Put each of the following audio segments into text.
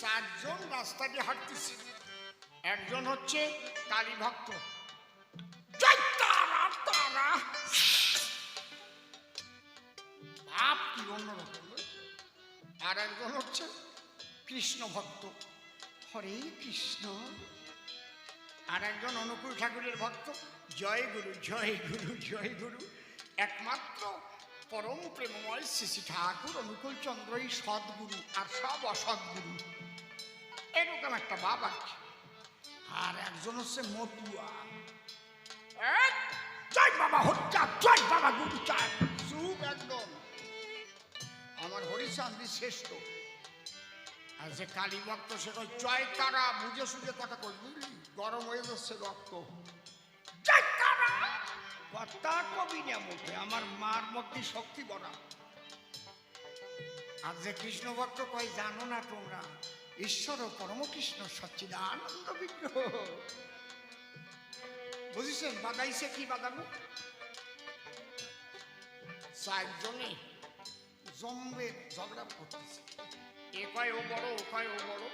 চারজন রাস্তা দিয়ে হাঁটতেছে। একজন হচ্ছে কালী ভক্ত। জয় তারা তারা। ভাব কি অন্যরকম আর একজন হচ্ছে কৃষ্ণ ভক্ত। হরে কৃষ্ণ। আর একজন অনুকূল ঠাকুরের ভক্ত। জয় গুরু জয় গুরু জয় গুরু। একমাত্র পরম প্রেমময় শ্রী ঠাকুর অনুকূল চন্দ্রই সদ্গুরু আর সব অসদ্গুরু। এরকম একটা বাবা আর একজন হচ্ছে মতুয়া। জয় বাবা হত্যা, জয় বাবা গুরু চায় চুপ একদম। আমার হরিচান্দি শ্রেষ্ঠ। আর যে কালী ভক্ত সে জয় তারা, বুঝে সুঝে কথা কই বুঝলি? গরম হয়ে যাচ্ছে রক্ত। কথা কবি না মুখে, আমার মার মধ্যে শক্তি বড়া। আর যে কৃষ্ণ ভক্ত কয়, জানো না তোমরা, ঈশ্বর ও পরম কৃষ্ণ সচ্চিদানন্দ বিগ্রহ। বুঝেছেন? বাদাইছে কি বাদানো চারজনে জম্বে, ঝগড়া করতেছে। এ কয়, ও বড়, ও কয়, ও বড়।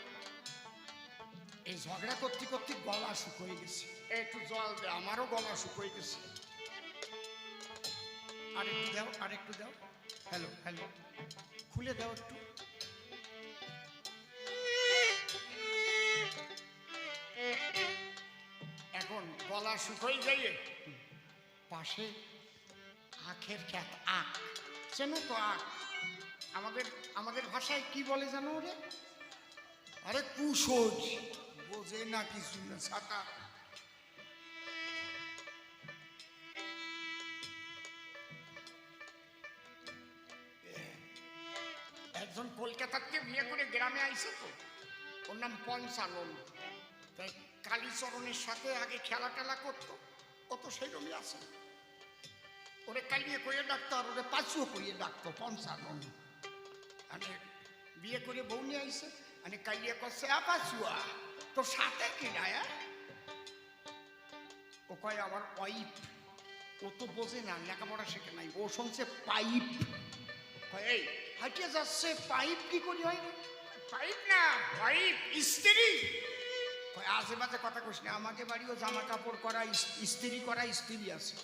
এই ঝগড়া করতে করতে গলা শুকিয়ে গেছে। একটু জল দে, আমারও গলা শুকিয়ে গেছে। আরেকটু দাও আরেকটু দাও। হ্যালো হ্যালো খুলে দাও একটু। এখন গলা শুকিয়ে যাইয়ে পাশে আখের খ্যাত আখ। চেনো তো আখ? আমাদের আমাদের ভাষায় কি বলে জানো ওরে? আরে কুসোজ বোঝে না কিছু না ছাতা একজন কলকাতার থেকে বিয়ে করে গ্রামে আইসে তো, ওর নাম পঞ্চানন তাই কালীচরণের সাথে আগে খেলা টেলা করতো কত সেইরকমই আছে। ওরে কালিয়ে কইয়ে ডাকতো আর ওরে পাঁচুও কইয়ে ডাকতো পঞ্চানন মানে বিয়ে করে বউ নিয়ে আইছে মানে কালিয়ে করছে আ পাঁচুয়া, তোর সাথে কি হ্যাঁ? ও কয়, আমার ওয়াইফ। ও তো বোঝে না, লেখাপড়া শেখে নাই, ও শুনছে পাইপ। এই হাঁটিয়ে যাচ্ছে পাইপ কি করি হয়? পাইপ না পাইপ স্ত্রী কয় আজে বাজে কথা কইস না আমাকে বাড়িও জামা কাপড় করা ইস- ইস্ত্রি করা স্ত্রী আছে।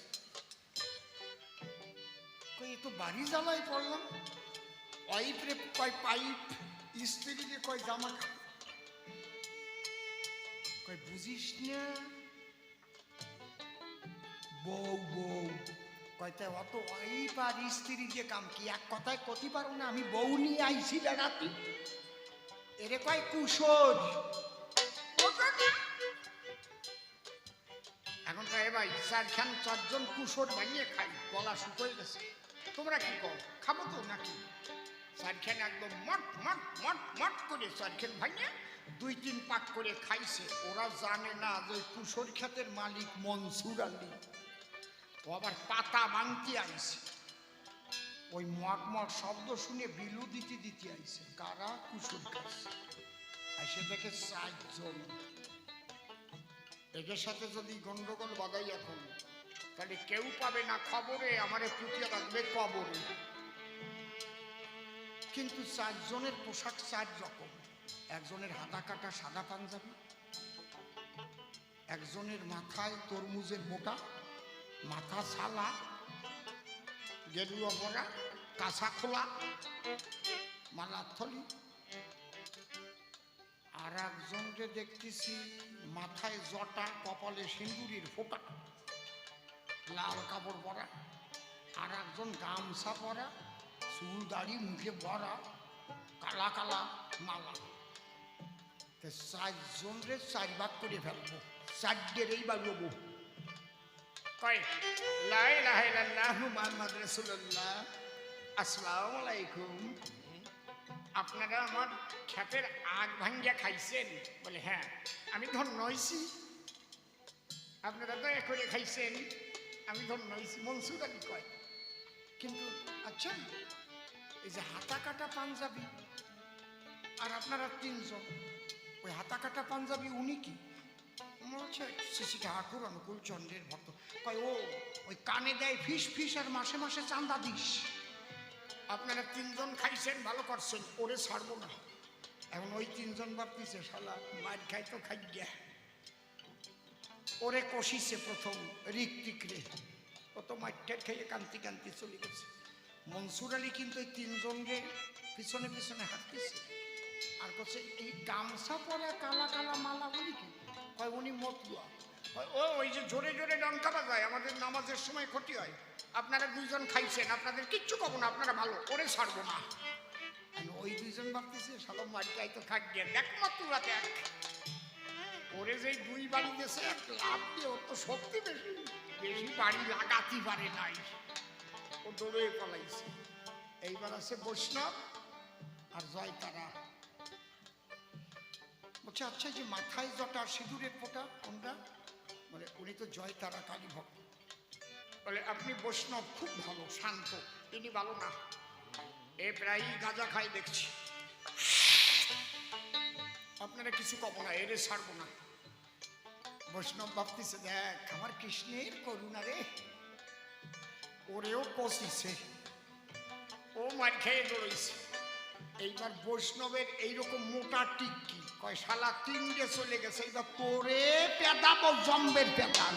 কই তো বাড়ি জ্বালাই পড়লাম ওয়াইফ রে কয় পাইপ স্ত্রী রে কয় জামা কাপড় কয় বুঝিস না? বউ বউ কয়তে অত ওয়াইফ আর স্ত্রী যে কাম কি? এক কথায় কতি পারো না? আমি বউ নিয়ে আইছি বেড়াতি। এরে কয়, কুশোর। এখন কয় ভাই, চারখান চারজন কুশোর বানিয়ে খাই, গলা শুকোয় গেছে। তোমরা কি কর খাব তো নাকি? চারখান একদম মট মট মট মট করে চারখান ভাঙিয়ে দুই তিন পাক করে খাইছে। ওরা জানে না যে ওই কুশোর ক্ষেতের মালিক মনসুর আলী। আবার পাতা ভাঙতে আইছে। ওই মট শব্দ শুনে বিলু দিতে দিতে আইছে, কারা খাইছে এসে দেখে চারজন। এদের সাথে যদি গন্ডগোল বাদাই এখন তাহলে কেউ পাবে না খবরে, আমারে পুটিয়ে রাখবে কবরে। কিন্তু চারজনের পোশাক চার রকম। একজনের হাতা কাটা সাদা পাঞ্জাবি, একজনের মাথায় তরমুজের মোটা মাথা ছালা গেরুয়া বড়া কাঁসা খোলা মালার থলি আর একজনকে দেখতেছি, মাথায় জটা, কপালে সিন্দুরির ফোঁটা, লাল কাপড় পরা। আর একজন গামছা পরা, চুল দাড়ি, মুখে ভরা, কালা কালা মালা। চারজন রে চার করে ফেলব চারটেরই বাগবো কয় লাই লাহে লাল্লাহ মোহাম্মদ রসুল্লাহ আসসালামু আলাইকুম। আপনারা আমার খ্যাতের আগ ভাঙ্গিয়া খাইছেন? বলে হ্যাঁ আমি ধন্য হয়েছি আপনারা দয়া করে খাইছেন? আমি ধন্য হয়েছি মনসুর আলী কয়। কিন্তু আচ্ছা এই যে হাতা কাটা পাঞ্জাবি আর আপনারা তিনজন, ওই হাতা কাটা পাঞ্জাবি উনি কি? হচ্ছে শ্রী ঠাকুর, অনুকূল চন্দ্রের ভক্ত। কয়, ও, ওই কানে দেয় ফিস ফিস আর মাসে মাসে চান্দা দিস। আপনারা তিনজন খাইছেন, ভালো করছেন, ওরে ছাড়বো না। এখন ওই তিনজন ভাবতেছে, শালা, মার খাই তো খাই গিয়া ওরে কষিছে প্রথম রিক টিকরে ও তো মাঠের খেয়ে কান্তি কান্তি চলে গেছে। মনসুর আলী কিন্তু এই তিনজনকে পিছনে পিছনে হাঁটতেছে। আর করছে এই গামছা পরে কালা কালা মালা বলি কি? মতুয়া ও, ওই যে জোরে জোরে ডঙ্কা বাজায়, আমাদের নামাজের সময় ক্ষতি হয়। আপনারা দুইজন খাইছেন, আপনাদের কিচ্ছু কব না, আপনারা ভালো, ওরে ছাড়বো না। ওই দুইজন ভাবতেছে সালো মারিটাই তো থাকবে দেখ মতুয়া দেখ ওরে যে দুই বাড়ি দেশে এক লাভ দিয়ে ওর তো শক্তি বেশি বেশি বাড়ি লাগাতে পারে নাই। ও দৌড়ে পালাইছে। এইবার আছে বৈষ্ণব আর জয় তারা বলছে আচ্ছা যে মাথায় জটা সিঁদুরের ফোঁটা কোনটা? বলে, উনি তো জয় তারা কালী ভক্ত। বলে, আপনি বৈষ্ণব খুব ভালো, শান্ত ইনি ভালো না। এ প্রায়ই গাঁজা খাই দেখছি। আপনারা কিছু কব না, এরে ছাড়বো না। বৈষ্ণব ভাবতেছে দেখ, আমার কৃষ্ণের করুণা রে। ওরেও কষিছে। ও মার খেয়ে এইবার বৈষ্ণবের এইরকম মোটা টিক্কি কয়, শালা তিনটে চলে গেছে এইবার তোরে পেদাবো জম্বের পেদান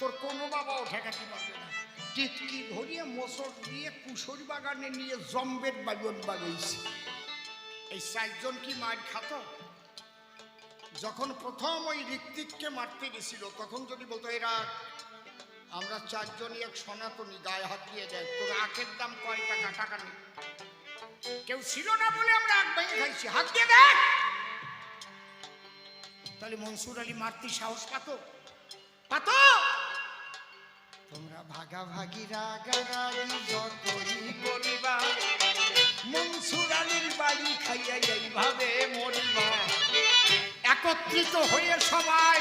তোর কোনো বাবাও ঠেকাতে পারবে না? টিটকি ধরিয়ে মোসর দিয়ে কুশরি বাগানে নিয়ে জম্বের বাগান বাগাইছে এই চারজন কি মার খাতো? যখন প্রথম ওই ঋত্বিককে মারতে গেছিল, তখন যদি বলতো এরা আমরা চারজনই এক সনাতনী, গায়ে হাত দিয়ে দেয় তোর আখের দাম কয় টাকা টাকা নেই। কেউ ছিল না বলে আমরা আগ ভেঙে খাইছি। হাত দিয়ে দেখ! তাহলে মনসুর আলী মারতি সাহস পাতো? পাতো? তোমরা ভাগাভাগি রাগারাগি যতই করিবা মনসুর আলীর বাড়ি খাইয়া এইভাবে মরিবা। একত্রিত হয়ে সবাই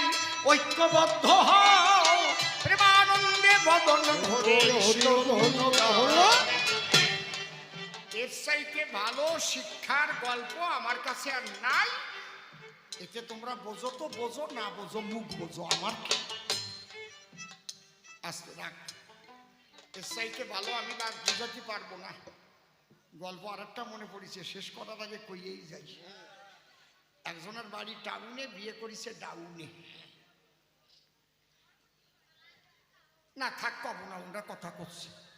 ঐক্যবদ্ধ হও প্রেমানন্দে বদন এর চাইতে ভালো শিক্ষার গল্প আমার কাছে আর নাই। এতে তোমরা বোঝো তো বোঝো, না বোঝো মুখ বোঝো আমার? আস্তে রাখ। এর ভালো আমি আর বুঝাতে পারব না। গল্প আরেকটা মনে পড়েছে, শেষ করার আগে কইয়েই যাই। একজনের বাড়ি টাউনে, বিয়ে করেছে ডাউনে। না, থাক, পাবো না, ওরা কথা করছে